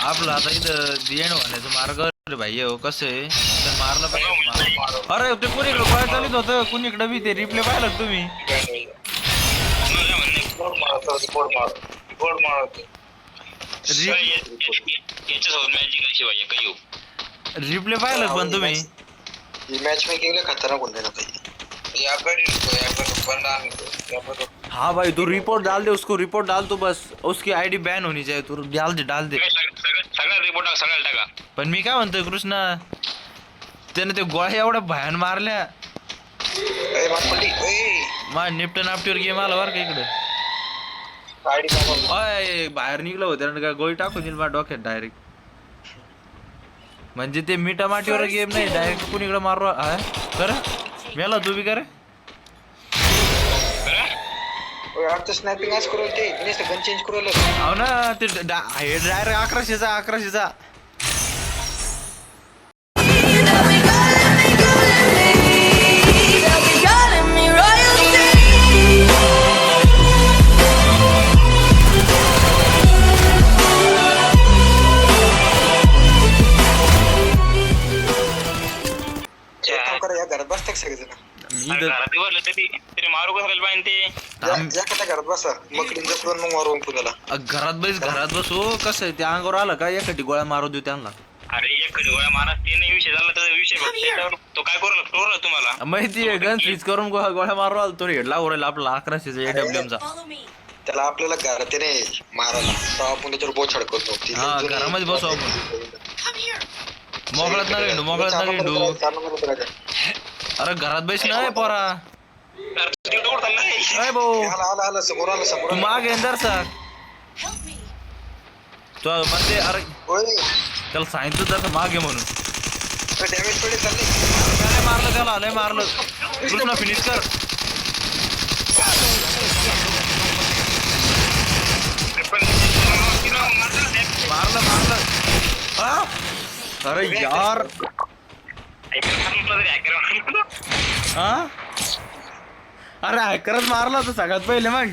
आपलं आता इथं बियाणं मार्ग रे भाई हो कसं आहे तर मारलं पाहिजे मार- अरे ते कुणीकडे काय चालित होतं कुणीकडे बी ते रिप्ले पाहिलं का तुम्ही रि- याच्यासोबत मॅजिक अशी पाहिजे काही रिप्ले पाहिलं का पण तुम्ही ही मॅच मेकिंगला खतरनाक होऊन जाईल ही. हाँ भाई तू रिपोर्ट डाल दे उसको रिपोर्ट डाल तो बस उसकी आईडी बैन होनी चाहिए तू डाल दे डाल दे सगळ्या रिपोर्ट टाका सगळ्याला टाका. पण मी काय म्हणतोय कृष्णा? त्याने ते गोळ्या एवढ्या भयान मारल्या. ए. ए, मा निपटन आपटीवर गेम आला बरं का इकडे? गाडी मागव. अय बाहेर निघलं होतं का गोळी टाकून दिली माझ्या डोक्यात डायरेक्ट म्हणजे ते मिठा माटीवर गेम नाही डायरेक्ट कुणीकडे मारू हा? कर मेला तू बी करे ओय, आता स्नॅपिंग आज करू ते नुसतं गन चेंज करू हो ना ते डायरेक्ट अकराशेचा अकराशेचा. घरात दिवसलं तरी तरी मारू कसं पाहिजे ते? घरात बसा? मकडीन जकडून मग मारू पुण्याला. अ, घरात बस घरात बसू कसं आहे? ते अंगावर आलं का? एखादी गोळ्या मारू देऊ त्यांना. अरे एक गोळ्या मारा ते नाही विषय झाला तर विषय बघ त्याच्यावर तो काय करू करू तुम्हाला? माहिती आहे गन स्विच करून गो- गोळ्या मारू आलो तो हेडला उरेल आपला चा. Follow me. त्याला आपल्याला घरात नाही मारायला. आपण त्याच्यावर बोछाड करतो ती हा, जुनी- घरामध्ये बसू आपण. मोकळ्यात ना हिंडू मोकळ्यात ना चालू करायचं. अरे घरात बस ना ए पोरा. अरे नाही भाऊ. आला आला आला समोर आला समोर तू आला. माग येणार सर. तो म्हणते अरे ओय, त्याला सांगितलं तसं मागे म्हणून. तो डॅमेज पडेल चालली. लय मारलं त्याला लय मारलं. कृष्णा फिनिश कर. मारलं मारलं. हा? अरे यार. हा? अरे हॅकरच मारला तर सगळ्यात पहिले मग.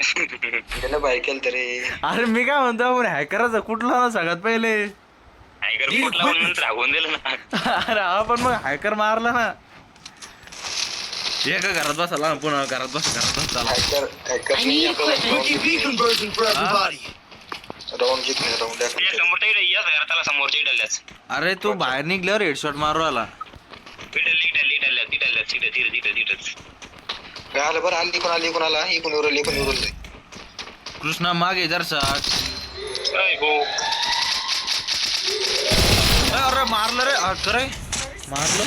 त्याला बाहेर केलं तरी. अरे मी काय म्हणतो आपण हॅकरच कुठला ना सगळ्यात पहिले. हागून दिलं ना. अरे हा पण मग हॅकर मारला ना. एका घरात बसाला ना पुन्हा घरात बस घरात बस चला. Hacker hacker. राऊंड जिंकणे राऊंड त्या समोरच्या याच इडल्याच अरे तू बाहेर निघल्यावर हेडशॉट मारू आला. इडल्या इडल्या इडल्या तिडल्या तिथे तिथे तिथे तिथेच आलं बरं आली कोण आली कोण आला इकून उरल इकून उरल? कृष्णा मागे जरसा हो अरे मारलं रे हॅकर रे मारलं?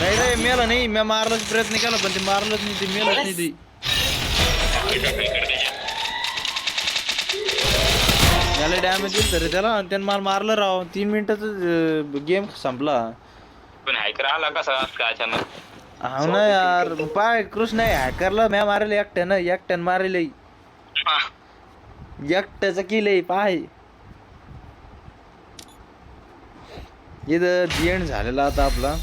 नाही रे मेलं नाही. मी मारलाच प्रयत्न केला पण ते मारलंच नाही ते मेलच नाही ते. त्याला डॅमेज दिलं तरी त्याला आणि त्यानं मला मारलं राव. तीन मिनिटाच गेम संपला. पण हायकर आला कसा काय अचानक? हा ना यार. पाय कृष्ण हॅकरला म्या मारेल एकट्यानं. एकट्यानं मारेल हा. एकट्याचं केलंय पाय. इथं एंड झालेला आता आपला.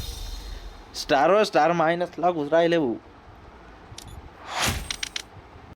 स्टारवर स्टार मायनस लागूच राहिले भाऊ.